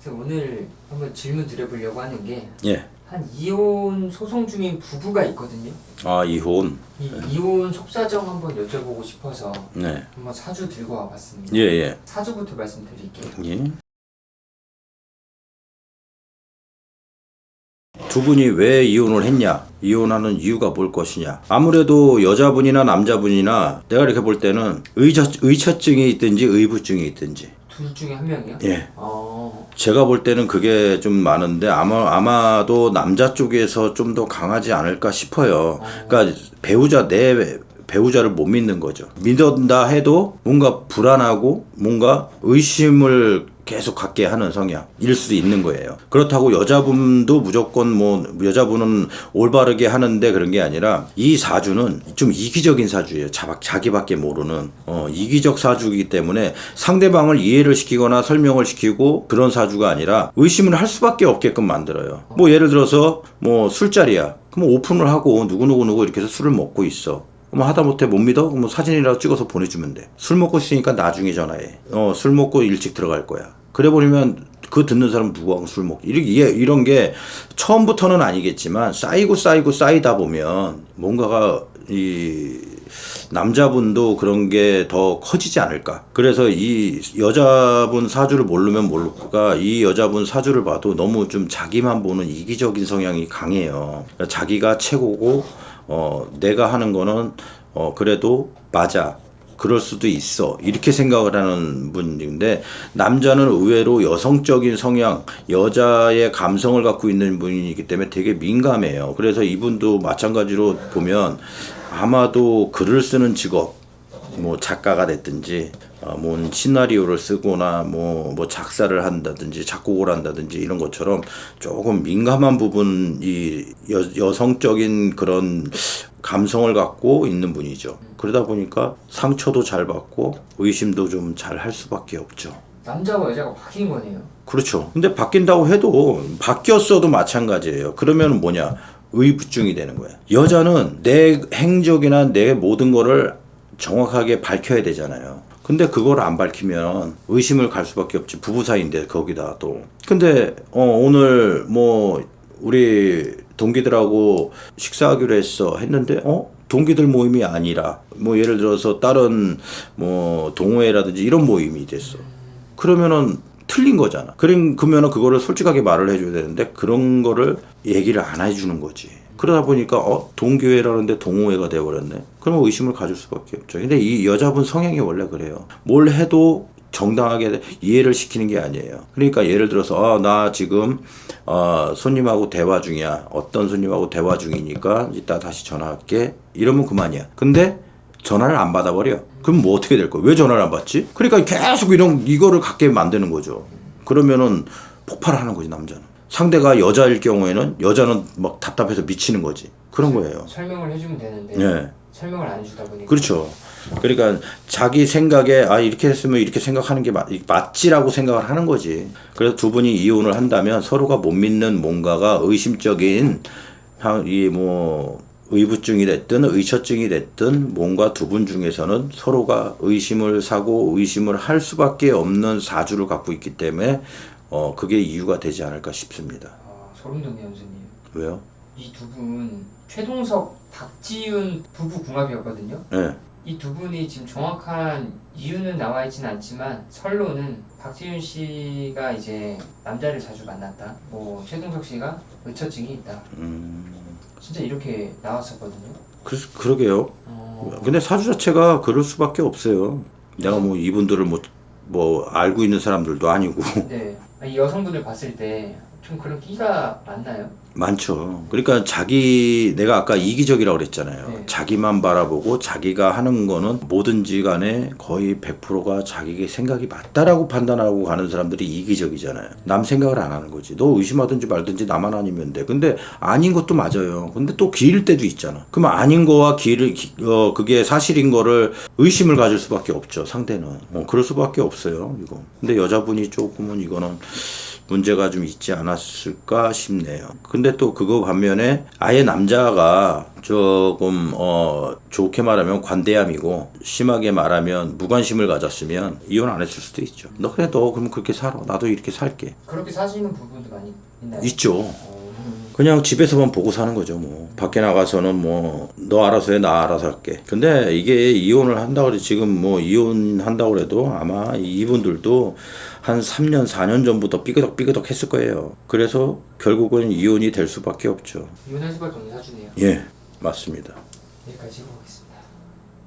그래서 오늘 한번 질문 드려보려고 하는 게한 예. 이혼 소송 중인 부부가 있거든요. 아 이혼. 이 이혼 속사정 한번 여쭤보고 싶어서 네. 한번 사주 들고 와봤습니다. 예 예. 사주부터 말씀드릴게요. 예. 두 분이 왜 이혼을 했냐? 이혼하는 이유가 뭘 것이냐? 아무래도 여자분이나 남자분이나 내가 이렇게 볼 때는 의처, 의처증이 있든지 의부증이 있든지. 둘 중에 한 명이요? 예. 어, 제가 볼 때는 그게 좀 많은데 아마 아마도 남자 쪽에서 좀 더 강하지 않을까 싶어요. 그러니까 배우자 내 배우자를 못 믿는 거죠. 믿는다 해도 뭔가 불안하고 뭔가 의심을 계속 갖게 하는 성향일 수도 있는 거예요. 그렇다고 여자분도 무조건 뭐 여자분은 올바르게 하는데 그런 게 아니라 이 사주는 좀 이기적인 사주예요. 자, 자기밖에 모르는 어, 이기적 사주이기 때문에 상대방을 이해를 시키거나 설명을 시키고 그런 사주가 아니라 의심을 할 수밖에 없게끔 만들어요. 뭐 예를 들어서 뭐 술자리야. 그럼 오픈을 하고 누구누구 누구 이렇게 해서 술을 먹고 있어. 뭐 하다못해 못 믿어? 그럼 사진이라도 찍어서 보내주면 돼. 술 먹고 있으니까 나중에 전화해. 어, 술 먹고 일찍 들어갈 거야. 그래 버리면 그 듣는 사람 누구하고 술 먹고 이렇게 예, 이런 게 처음부터는 아니겠지만 쌓이고 쌓이고 쌓이다 보면 뭔가가 이 남자분도 그런 게 더 커지지 않을까. 그래서 이 여자분 사주를 모르면 모를까 이 여자분 사주를 봐도 너무 좀 자기만 보는 이기적인 성향이 강해요. 그러니까 자기가 최고고 어 내가 하는 거는 어 그래도 맞아. 그럴 수도 있어. 이렇게 생각을 하는 분인데 남자는 의외로 여성적인 성향, 여자의 감성을 갖고 있는 분이기 때문에 되게 민감해요. 그래서 이분도 마찬가지로 보면 아마도 글을 쓰는 직업, 뭐 작가가 됐든지 어, 뭐 시나리오를 쓰거나 뭐, 뭐 작사를 한다든지 작곡을 한다든지 이런 것처럼 조금 민감한 부분 이 여, 여성적인 그런 감성을 갖고 있는 분이죠. 그러다 보니까 상처도 잘 받고 의심도 좀 잘 할 수밖에 없죠. 남자와 여자가 바뀐 거네요. 그렇죠. 근데 바뀐다고 해도 바뀌었어도 마찬가지예요. 그러면 뭐냐? 의부증이 되는 거예요. 여자는 내 행적이나 내 모든 거를 정확하게 밝혀야 되잖아요. 근데 그걸 안 밝히면 의심을 갈 수밖에 없지. 부부 사이인데 거기다 또. 근데 어 오늘 뭐 우리 동기들하고 식사하기로 했어 했는데 어 동기들 모임이 아니라 뭐 예를 들어서 다른 뭐 동호회라든지 이런 모임이 됐어. 그러면은 틀린 거잖아. 그러면은 그거를 솔직하게 말을 해줘야 되는데 그런 거를 얘기를 안 해주는 거지. 그러다 보니까 어 동교회라는데 동호회가 돼버렸네. 그러면 의심을 가질 수밖에 없죠. 근데 이 여자분 성향이 원래 그래요. 뭘 해도 정당하게 이해를 시키는 게 아니에요. 그러니까 예를 들어서 아, 나 지금 어, 손님하고 대화 중이야. 어떤 손님하고 대화 중이니까 이따 다시 전화할게. 이러면 그만이야. 근데 전화를 안 받아버려. 그럼 뭐 어떻게 될 거야? 왜 전화를 안 받지? 그러니까 계속 이런 이거를 갖게 만드는 거죠. 그러면은 폭발하는 거지 남자는. 상대가 여자일 경우에는 여자는 막 답답해서 미치는 거지. 그런 거예요. 설명을 해주면 되는데 예. 설명을 안 해주다 보니까 그렇죠. 그러니까 자기 생각에 아 이렇게 했으면 이렇게 생각하는 게 맞, 맞지라고 생각을 하는 거지. 그래서 두 분이 이혼을 한다면 서로가 못 믿는 뭔가가 의심적인 이 뭐 의부증이 됐든 의처증이 됐든 뭔가 두 분 중에서는 서로가 의심을 사고 의심을 할 수밖에 없는 사주를 갖고 있기 때문에 어 그게 이유가 되지 않을까 싶습니다. 아, 소름 돋네요, 선생님. 왜요? 이 두 분 최동석, 박지윤 부부 궁합이었거든요. 예. 이두 분이 지금 정확한 이유는 나와 있지는 않지만 설로는 박지윤 씨가 이제 남자를 자주 만났다. 뭐 최동석 씨가 의처증이 있다. 음. 진짜 이렇게 나왔었거든요. 그 그러게요. 어, 근데 사주 자체가 그럴 수밖에 없어요. 내가 뭐 이분들을 뭐, 뭐 알고 있는 사람들도 아니고 네. 이 여성분을 봤을 때 좀 그런 끼가 많나요? 많죠. 그러니까 자기 내가 아까 이기적이라고 그랬잖아요. 네. 자기만 바라보고 자기가 하는 거는 뭐든지 간에 거의 100%가 자기의 생각이 맞다라고 판단하고 가는 사람들이 이기적이잖아요. 남 생각을 안 하는 거지. 너 의심하든지 말든지 나만 아니면 돼. 근데 아닌 것도 맞아요. 근데 또 기일 때도 있잖아. 그럼 아닌 거와 기를 기- 어 그게 사실인 거를 의심을 가질 수밖에 없죠. 상대는. 어, 그럴 수밖에 없어요. 이거. 근데 여자분이 조금은 이거는 문제가 좀 있지 않았을까 싶네요. 근데 또 그거 반면에 아예 남자가 조금 어 좋게 말하면 관대함이고 심하게 말하면 무관심을 가졌으면 이혼 안 했을 수도 있죠. 너 그래 너 그럼 그렇게 살아. 나도 이렇게 살게. 그렇게 사시는 부분도 많이 있나요? 있죠. 어, 그냥 집에서만 보고 사는 거죠, 뭐. 밖에 나가서는 뭐, 너 알아서 해, 나 알아서 할게. 근데 이게 이혼을 한다고 그래, 지금 뭐, 이혼한다고 그래도 아마 이분들도 한 3년, 4년 전부터 삐그덕 삐그덕 했을 거예요. 그래서 결국은 이혼이 될 수밖에 없죠. 이혼할 수밖에 없는 사주네요. 예, 맞습니다. 여기까지 해보겠습니다.